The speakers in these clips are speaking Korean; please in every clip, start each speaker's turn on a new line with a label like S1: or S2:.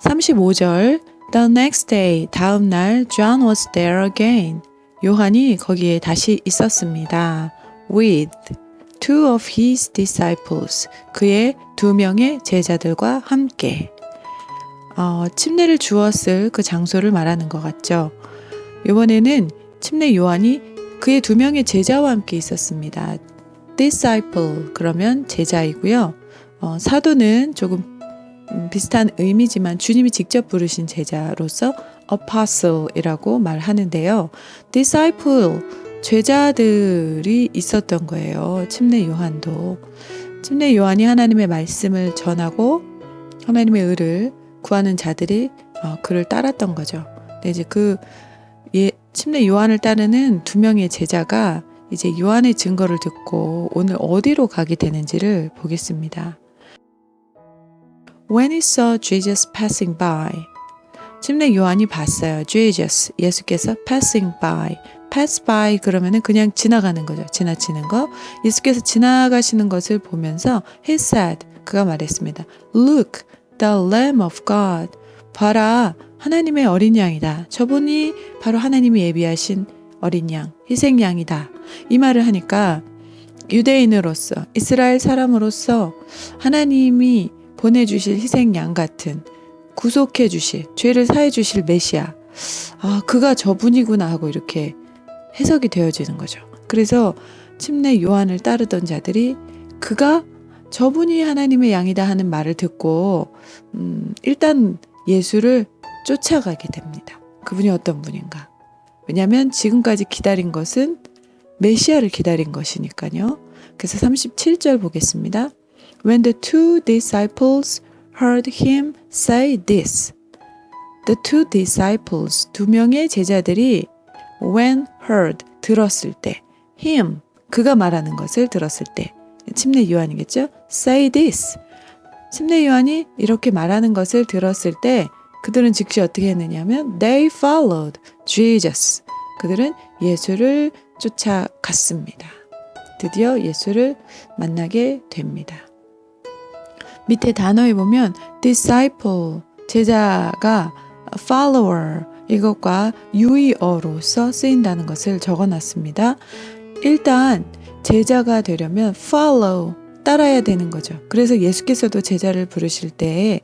S1: 35절 The next day 다음 날 John was there again. 요한이 거기에 다시 있었습니다. with two of his disciples. 그의 두 명의 제자들과 함께. 어, 침례를 주었을 그 장소를 말하는 것 같죠. 이번에는 침례 요한이 그의 두 명의 제자와 함께 있었습니다. disciple 그러면 제자이고요. 어, 사도는 조금 음, 비슷한 의미지만 주님이 직접 부르신 제자로서 apostle이라고 말하는데요. disciple 제자들이 있었던 거예요. 침례 요한도 침례 요한이 하나님의 말씀을 전하고 하나님의 의를 구하는 자들이 어, 그를 따랐던 거죠. 근데 이제 그 예, 침례 요한을 따르는 두 명의 제자가 이제 요한의 증거를 듣고 오늘 어디로 가게 되는지를 보겠습니다. When he saw Jesus passing by. 침례 요한이 봤어요. Jesus, 예수께서 passing by. pass by 그러면은 그냥 지나가는 거죠. 지나치는 거. 예수께서 지나가시는 것을 보면서 he said, 그가 말했습니다. Look, the Lamb of God. 봐라, 하나님의 어린 양이다. 저분이 바로 하나님이 예비하신 어린 양, 희생 양이다. 이 말을 하니까 유대인으로서 이스라엘 사람으로서 하나님이 보내주실 희생 양 같은 구속해 주실 죄를 사해 주실 메시아 아 그가 저분이구나 하고 이렇게 해석이 되어지는 거죠. 그래서 침례 요한을 따르던 자들이 그가 저분이 하나님의 양이다 하는 말을 듣고 음, 일단 예수를 쫓아가게 됩니다. 그분이 어떤 분인가? 왜냐하면 지금까지 기다린 것은 메시아를 기다린 것이니까요. 그래서 37절 보겠습니다. When the two disciples heard him say this, the two disciples 두 명의 제자들이 when heard 들었을 때 him 그가 말하는 것을 들었을 때 침례 요한이겠죠? say this 침례 요한이 이렇게 말하는 것을 들었을 때 그들은 즉시 어떻게 했느냐면 they followed Jesus 그들은 예수를 쫓아갔습니다. 드디어 예수를 만나게 됩니다. 밑에 단어에 보면 disciple 제자가 follower 이것과 유의어로서 쓰인다는 것을 적어 놨습니다. 일단 제자가 되려면 follow 따라야 되는 거죠. 그래서 예수께서도 제자를 부르실 때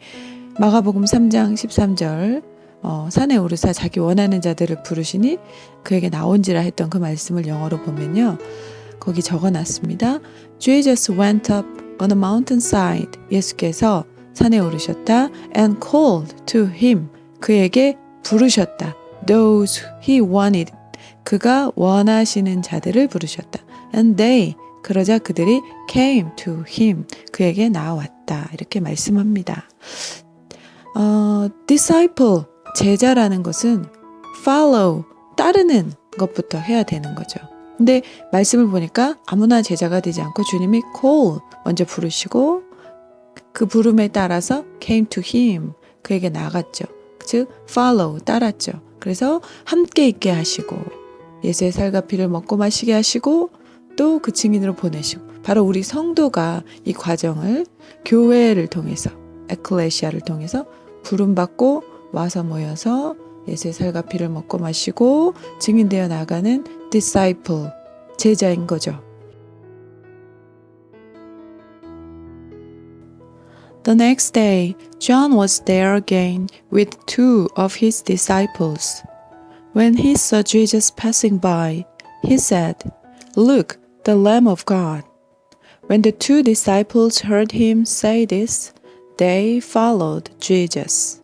S1: 마가복음 3장 13절 어, 산에 오르사 자기 원하는 자들을 부르시니 그에게 나온지라 했던 그 말씀을 영어로 보면요. 거기 적어 놨습니다. Jesus went up on a mountainside. 예수께서 산에 오르셨다. and called to him. 그에게 부르셨다. those he wanted. 그가 원하시는 자들을 부르셨다. and they. 그러자 그들이 came to him. 그에게 나왔다. 이렇게 말씀합니다. 어, disciple. 제자라는 것은 follow. 따르는 것부터 해야 되는 거죠. 근데 말씀을 보니까 아무나 제자가 되지 않고 주님이 call 먼저 부르시고 그 부름에 따라서 came to him 그에게 나갔죠. 즉 follow 따랐죠. 그래서 함께 있게 하시고 예수의 살과 피를 먹고 마시게 하시고 또 그 증인으로 보내시고 바로 우리 성도가 이 과정을 교회를 통해서 에클레시아를 통해서 부름받고 와서 모여서 예수의 살과 피를 먹고 마시고 증인되어 나가는 disciple, 제자인 거죠. The next day, John was there again with two of his disciples. When he saw Jesus passing by, he said, Look, the Lamb of God. When the two disciples heard him say this, they followed Jesus.